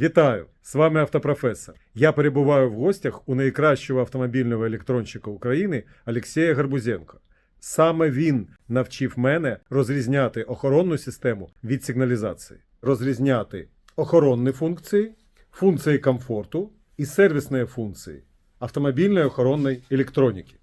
Вітаю! З вами автопрофесор. Я перебуваю в гостях у найкращого автомобільного електронщика України Олексія Гарбузенко. Саме він навчив мене розрізняти охоронну систему від сигналізації, розрізняти охоронні функції, функції комфорту і сервісні функції автомобільної охоронної електроніки.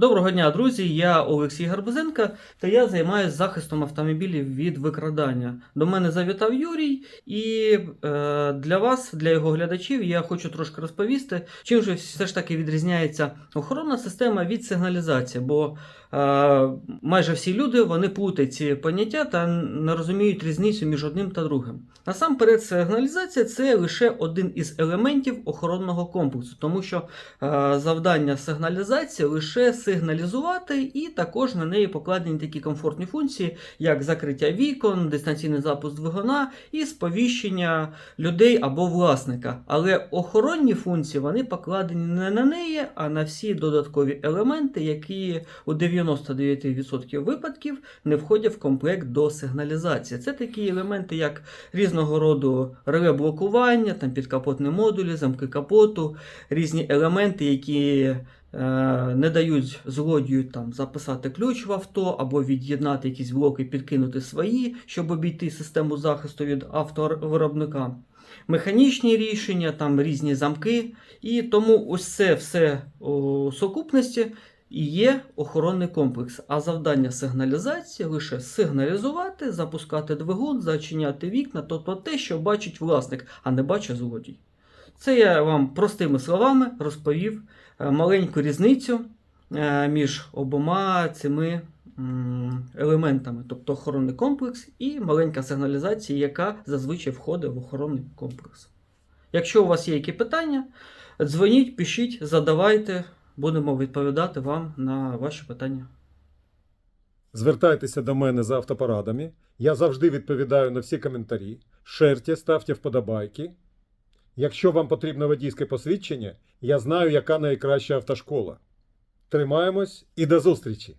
Доброго дня, друзі! Я Олексій Гарбузенко та я займаюся захистом автомобілів від викрадання. До мене завітав Юрій, і е, для вас, для його глядачів, я хочу трошки розповісти, чим же все ж таки відрізняється охоронна система від сигналізації. Бо е, майже всі люди вони плутають ці поняття та не розуміють різницю між одним та другим. Насамперед, сигналізація це лише один із елементів охоронного комплексу, тому що Е, завдання сигналізації лише сигналізувати, і також на неї покладені такі комфортні функції, як закриття вікон, дистанційний запуск двигуна і сповіщення людей або власника. Але охоронні функції вони покладені не на неї, а на всі додаткові елементи, які у 99% випадків не входять в комплект до сигналізації. Це такі елементи, як різного роду реле блокування, там підкапотні модулі, замки капоту, різні елементи, які не дають злодію там записати ключ в авто або від'єднати якісь блоки, підкинути свої, щоб обійти систему захисту від автовиробника. Механічні рішення, там різні замки. І тому ось це все у сукупності і є охоронний комплекс. А завдання сигналізації лише сигналізувати, запускати двигун, зачиняти вікна, тобто те, що бачить власник, а не бачить злодій. Це я вам простими словами розповів е, маленьку різницю е, між обома цими елементами, тобто охоронний комплекс і маленька сигналізація, яка зазвичай входить в охоронний комплекс. Якщо у вас є які питання, дзвоніть, пишіть, задавайте, будемо відповідати вам на ваші питання. Звертайтеся до мене за автопорадами. Я завжди відповідаю на всі коментарі. Шерте, ставте вподобайки. Якщо вам потрібно водійське посвідчення, я знаю, яка найкраща автошкола. Тримаємось і до зустрічі!